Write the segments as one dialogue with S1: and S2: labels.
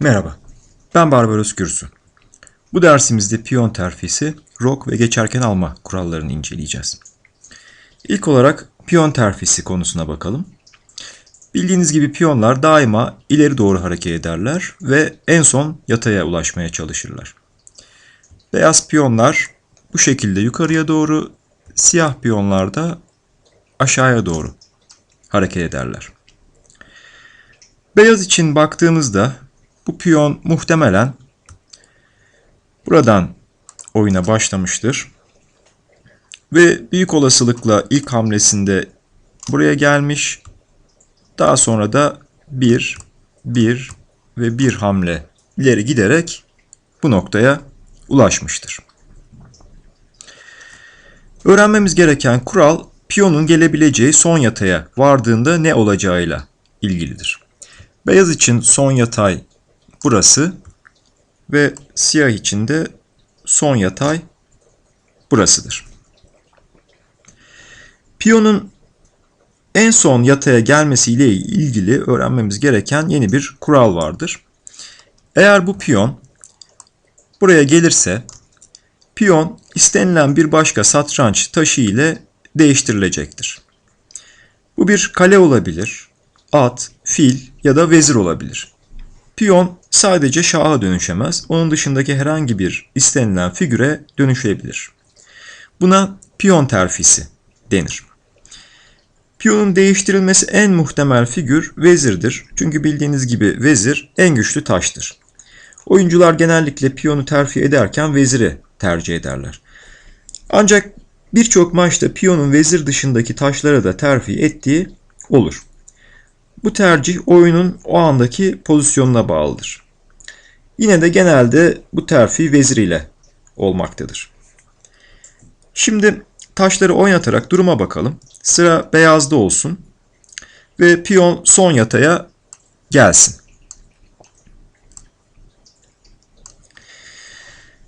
S1: Merhaba, ben Barbaros Gürsü. Bu dersimizde piyon terfisi, rok ve geçerken alma kurallarını inceleyeceğiz. İlk olarak piyon terfisi konusuna bakalım. Bildiğiniz gibi piyonlar daima ileri doğru hareket ederler ve en son yataya ulaşmaya çalışırlar. Beyaz piyonlar bu şekilde yukarıya doğru, siyah piyonlar da aşağıya doğru hareket ederler. Beyaz için baktığımızda bu piyon muhtemelen buradan oyuna başlamıştır. Ve büyük olasılıkla ilk hamlesinde buraya gelmiş. Daha sonra da 1, 1 ve 1 hamle ileri giderek bu noktaya ulaşmıştır. Öğrenmemiz gereken kural piyonun gelebileceği son yataya vardığında ne olacağıyla ilgilidir. Beyaz için son yatay burası ve siyah için de son yatay burasıdır. Piyonun en son yataya gelmesiyle ilgili öğrenmemiz gereken yeni bir kural vardır. Eğer bu piyon buraya gelirse piyon istenilen bir başka satranç taşı ile değiştirilecektir. Bu bir kale olabilir, at, fil ya da vezir olabilir. Piyon sadece şaha dönüşemez, onun dışındaki herhangi bir istenilen figüre dönüşebilir. Buna piyon terfisi denir. Piyonun değiştirilmesi en muhtemel figür vezirdir. Çünkü bildiğiniz gibi vezir en güçlü taştır. Oyuncular genellikle piyonu terfi ederken veziri tercih ederler. Ancak birçok maçta piyonun vezir dışındaki taşlara da terfi ettiği olur. Bu tercih oyunun o andaki pozisyonuna bağlıdır. Yine de genelde bu terfi vezir ile olmaktadır. Şimdi taşları oynatarak duruma bakalım. Sıra beyazda olsun ve piyon son yataya gelsin.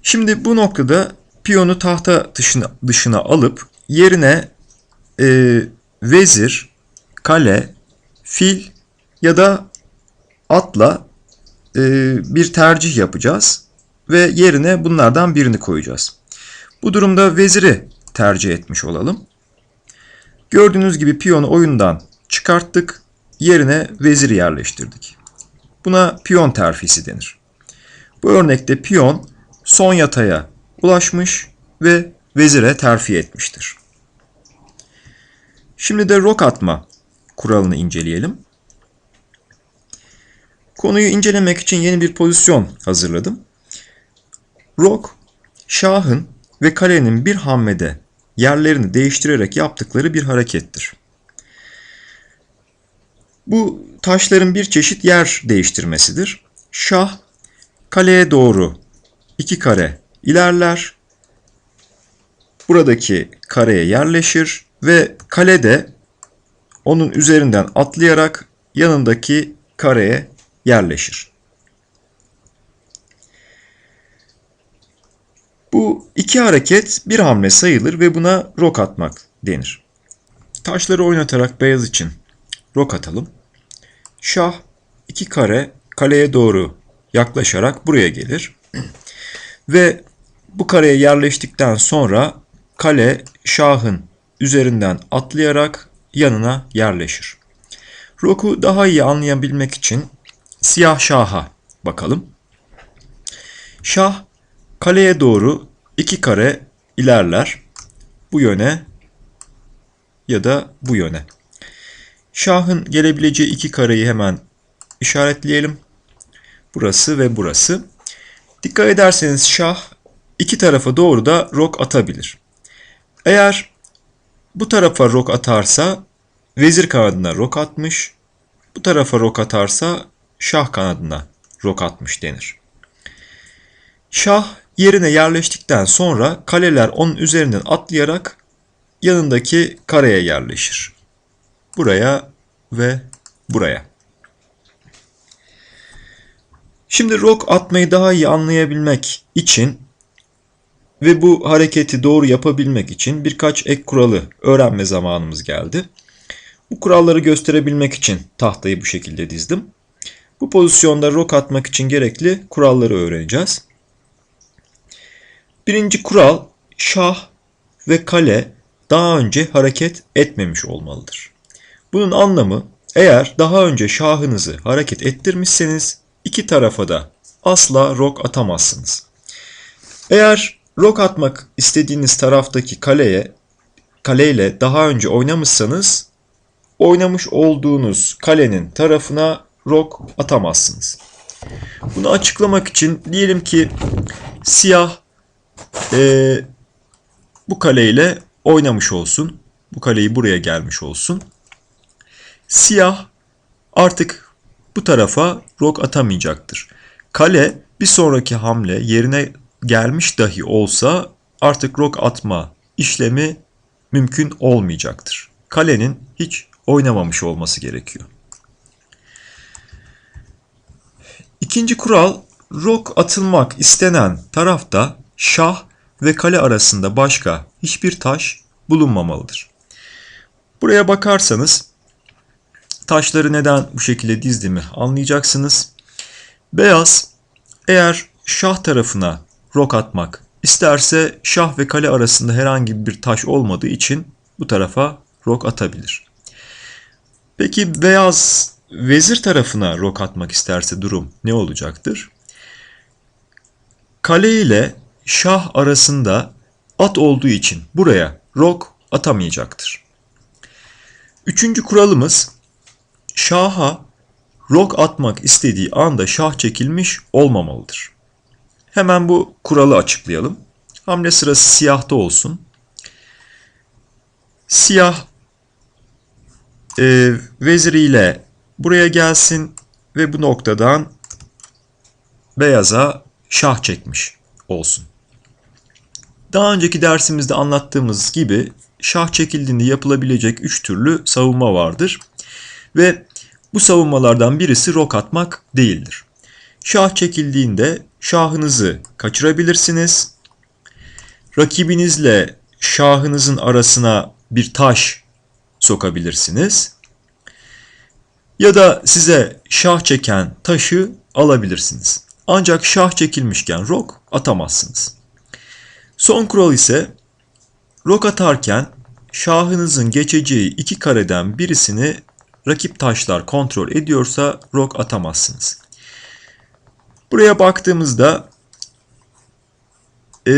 S1: Şimdi bu noktada piyonu tahta dışına, dışına alıp yerine e, vezir, kale, fil ya da atla e, bir tercih yapacağız ve yerine bunlardan birini koyacağız. Bu durumda veziri tercih etmiş olalım. Gördüğünüz gibi piyonu oyundan çıkarttık, yerine veziri yerleştirdik. Buna piyon terfisi denir. Bu örnekte piyon son yataya ulaşmış ve vezire terfi etmiştir. Şimdi de rok atma kuralını inceleyelim. Konuyu incelemek için yeni bir pozisyon hazırladım. Rok, şahın ve kalenin bir hamlede yerlerini değiştirerek yaptıkları bir harekettir. Bu taşların bir çeşit yer değiştirmesidir. Şah kaleye doğru iki kare ilerler. Buradaki kareye yerleşir ve kalede onun üzerinden atlayarak yanındaki kareye yerleşir. Bu iki hareket bir hamle sayılır ve buna rok atmak denir. Taşları oynatarak beyaz için rok atalım. Şah iki kare kaleye doğru yaklaşarak buraya gelir. Ve bu kareye yerleştikten sonra kale şahın üzerinden atlayarak yanına yerleşir. Roku daha iyi anlayabilmek için siyah şaha bakalım. Şah kaleye doğru iki kare ilerler. Bu yöne ya da bu yöne. Şahın gelebileceği iki kareyi hemen işaretleyelim. Burası ve burası. Dikkat ederseniz şah iki tarafa doğru da rok atabilir. Eğer bu tarafa rok atarsa vezir kanadına rok atmış, bu tarafa rok atarsa şah kanadına rok atmış denir. Şah yerine yerleştikten sonra kaleler onun üzerinden atlayarak yanındaki kareye yerleşir. Buraya ve buraya. Şimdi rok atmayı daha iyi anlayabilmek için ve bu hareketi doğru yapabilmek için birkaç ek kuralı öğrenme zamanımız geldi. Bu kuralları gösterebilmek için tahtayı bu şekilde dizdim. Bu pozisyonda rok atmak için gerekli kuralları öğreneceğiz. Birinci kural şah ve kale daha önce hareket etmemiş olmalıdır. Bunun anlamı eğer daha önce şahınızı hareket ettirmişseniz iki tarafa da asla rok atamazsınız. Eğer rok atmak istediğiniz taraftaki kaleye kaleyle daha önce oynamışsanız oynamış olduğunuz kalenin tarafına rok atamazsınız. Bunu açıklamak için diyelim ki siyah e, bu kaleyle oynamış olsun. Bu kaleyi buraya gelmiş olsun. Siyah artık bu tarafa rok atamayacaktır. Kale bir sonraki hamle yerine gelmiş dahi olsa artık rok atma işlemi mümkün olmayacaktır. Kalenin hiç oynamamış olması gerekiyor. İkinci kural rok atılmak istenen tarafta şah ve kale arasında başka hiçbir taş bulunmamalıdır. Buraya bakarsanız taşları neden bu şekilde dizdiğimi anlayacaksınız. Beyaz eğer şah tarafına rok atmak isterse şah ve kale arasında herhangi bir taş olmadığı için bu tarafa rok atabilir. Peki beyaz vezir tarafına rok atmak isterse durum ne olacaktır? Kale ile şah arasında at olduğu için buraya rok atamayacaktır. Üçüncü kuralımız şaha rok atmak istediği anda şah çekilmiş olmamalıdır. Hemen bu kuralı açıklayalım. Hamle sırası siyahta olsun. Siyah e, veziriyle buraya gelsin ve bu noktadan beyaza şah çekmiş olsun. Daha önceki dersimizde anlattığımız gibi şah çekildiğinde yapılabilecek üç türlü savunma vardır. Ve bu savunmalardan birisi rok atmak değildir. Şah çekildiğinde şahınızı kaçırabilirsiniz. Rakibinizle şahınızın arasına bir taş sokabilirsiniz. Ya da size şah çeken taşı alabilirsiniz. Ancak şah çekilmişken rok atamazsınız. Son kural ise rok atarken şahınızın geçeceği iki kareden birisini rakip taşlar kontrol ediyorsa rok atamazsınız. Buraya baktığımızda e,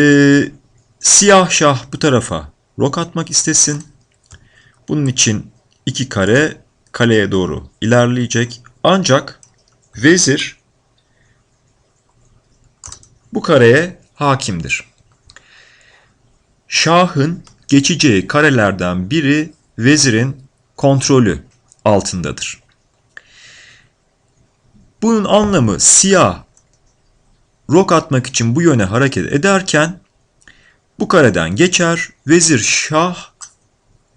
S1: siyah şah bu tarafa rok atmak istesin. Bunun için iki kare kaleye doğru ilerleyecek. Ancak vezir bu kareye hakimdir. Şahın geçeceği karelerden biri vezirin kontrolü altındadır. Bunun anlamı siyah rok atmak için bu yöne hareket ederken bu kareden geçer, vezir şah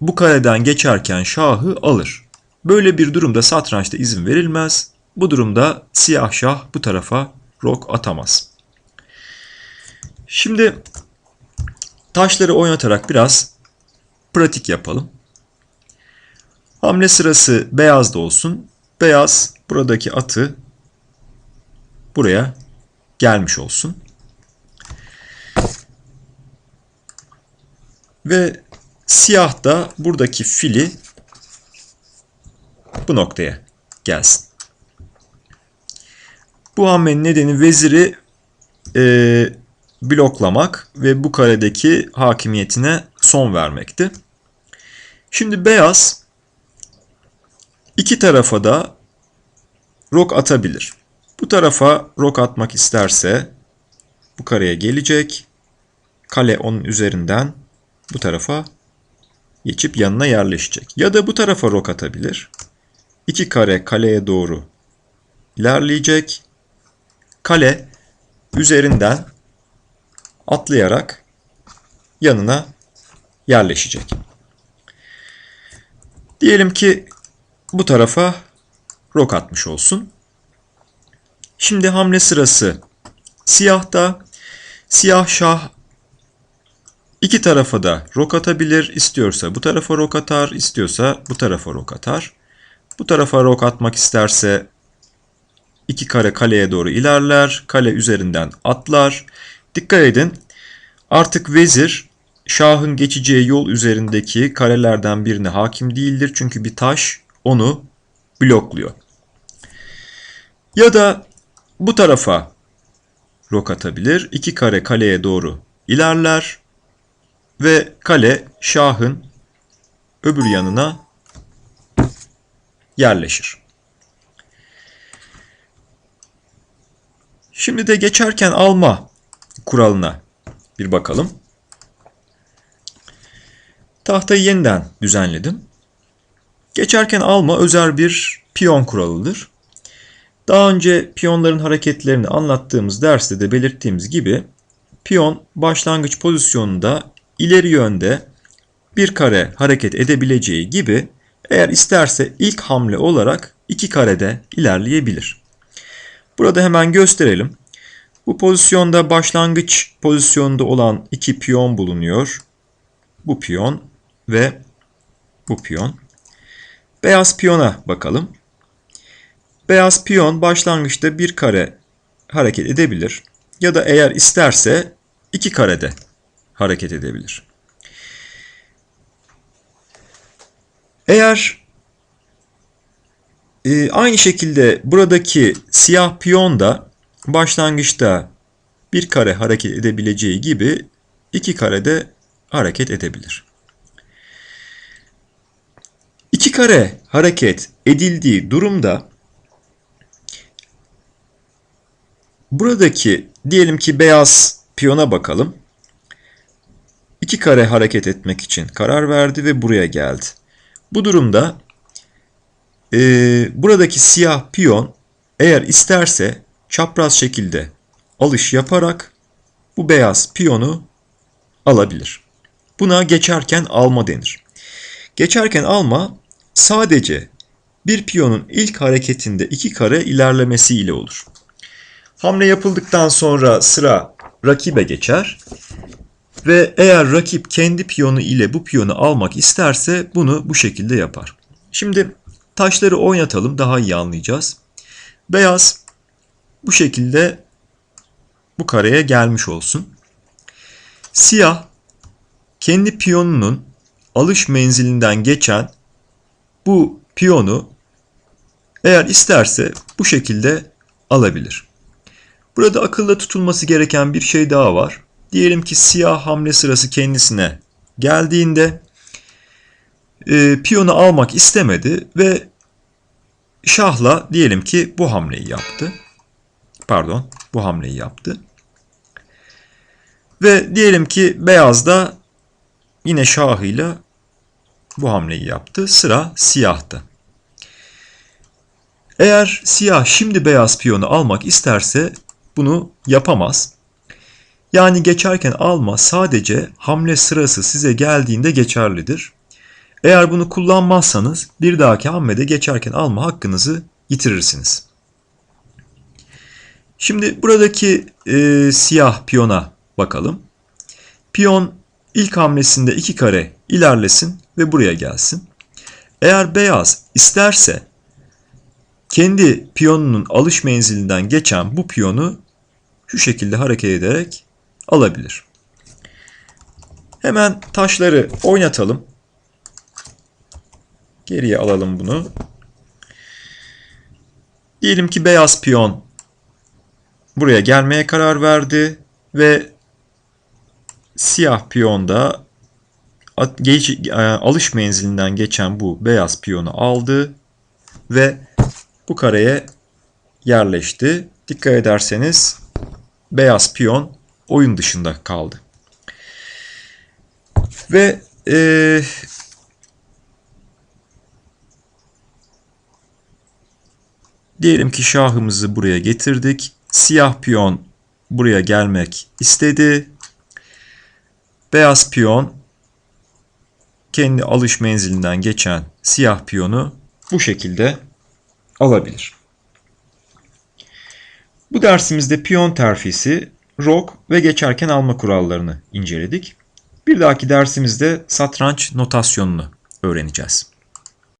S1: bu kareden geçerken şahı alır. Böyle bir durumda satrançta izin verilmez. Bu durumda siyah şah bu tarafa rok atamaz. Şimdi taşları oynatarak biraz pratik yapalım. Hamle sırası beyazda olsun. Beyaz buradaki atı buraya gelmiş olsun. Ve siyah da buradaki fili bu noktaya gelsin. Bu hamlenin nedeni veziri e, bloklamak ve bu karedeki hakimiyetine son vermekti. Şimdi beyaz iki tarafa da rok atabilir. Bu tarafa rok atmak isterse bu kareye gelecek. Kale onun üzerinden bu tarafa geçip yanına yerleşecek. Ya da bu tarafa rok atabilir. İki kare kaleye doğru ilerleyecek. Kale üzerinden atlayarak yanına yerleşecek. Diyelim ki bu tarafa rok atmış olsun. Şimdi hamle sırası siyahta. Siyah şah iki tarafa da rok atabilir. İstiyorsa bu tarafa rok atar, istiyorsa bu tarafa rok atar. Bu tarafa rok atmak isterse iki kare kaleye doğru ilerler. Kale üzerinden atlar. Dikkat edin. Artık vezir şahın geçeceği yol üzerindeki karelerden birine hakim değildir. Çünkü bir taş onu blokluyor. Ya da bu tarafa rok atabilir. İki kare kaleye doğru ilerler ve kale şahın öbür yanına yerleşir. Şimdi de geçerken alma kuralına bir bakalım. Tahtayı yeniden düzenledim. Geçerken alma özel bir piyon kuralıdır. Daha önce piyonların hareketlerini anlattığımız derste de belirttiğimiz gibi piyon başlangıç pozisyonunda ileri yönde bir kare hareket edebileceği gibi eğer isterse ilk hamle olarak iki karede ilerleyebilir. Burada hemen gösterelim. Bu pozisyonda başlangıç pozisyonunda olan iki piyon bulunuyor. Bu piyon ve bu piyon. Beyaz piyona bakalım. Beyaz piyon başlangıçta bir kare hareket edebilir ya da eğer isterse iki karede hareket edebilir. Eğer e, aynı şekilde buradaki siyah piyon da başlangıçta bir kare hareket edebileceği gibi iki karede hareket edebilir. İki kare hareket edildiği durumda buradaki diyelim ki beyaz piyona bakalım. İki kare hareket etmek için karar verdi ve buraya geldi. Bu durumda e, buradaki siyah piyon eğer isterse çapraz şekilde alış yaparak bu beyaz piyonu alabilir. Buna geçerken alma denir. Geçerken alma sadece bir piyonun ilk hareketinde iki kare ilerlemesi ile olur. Hamle yapıldıktan sonra sıra rakibe geçer ve eğer rakip kendi piyonu ile bu piyonu almak isterse bunu bu şekilde yapar. Şimdi taşları oynatalım daha iyi anlayacağız. Beyaz bu şekilde bu kareye gelmiş olsun. Siyah kendi piyonunun alış menzilinden geçen bu piyonu eğer isterse bu şekilde alabilir. Burada akılda tutulması gereken bir şey daha var. Diyelim ki siyah hamle sırası kendisine geldiğinde e, piyonu almak istemedi ve şahla diyelim ki bu hamleyi yaptı. Pardon bu hamleyi yaptı. Ve diyelim ki beyaz da yine şahıyla bu hamleyi yaptı. Sıra siyahta. Eğer siyah şimdi beyaz piyonu almak isterse bunu yapamaz. Yani geçerken alma sadece hamle sırası size geldiğinde geçerlidir. Eğer bunu kullanmazsanız bir dahaki hamlede geçerken alma hakkınızı yitirirsiniz. Şimdi buradaki e, siyah piyona bakalım. Piyon ilk hamlesinde iki kare ilerlesin ve buraya gelsin. Eğer beyaz isterse kendi piyonunun alış menzilinden geçen bu piyonu şu şekilde hareket ederek alabilir. Hemen taşları oynatalım. Geriye alalım bunu. Diyelim ki beyaz piyon buraya gelmeye karar verdi ve siyah piyon da e, alış menzilinden geçen bu beyaz piyonu aldı ve bu kareye yerleşti. Dikkat ederseniz beyaz piyon oyun dışında kaldı. Ve e, diyelim ki şahımızı buraya getirdik. Siyah piyon buraya gelmek istedi. Beyaz piyon kendi alış menzilinden geçen siyah piyonu bu şekilde alabilir. Bu dersimizde piyon terfisi, rok ve geçerken alma kurallarını inceledik. Bir dahaki dersimizde satranç notasyonunu öğreneceğiz.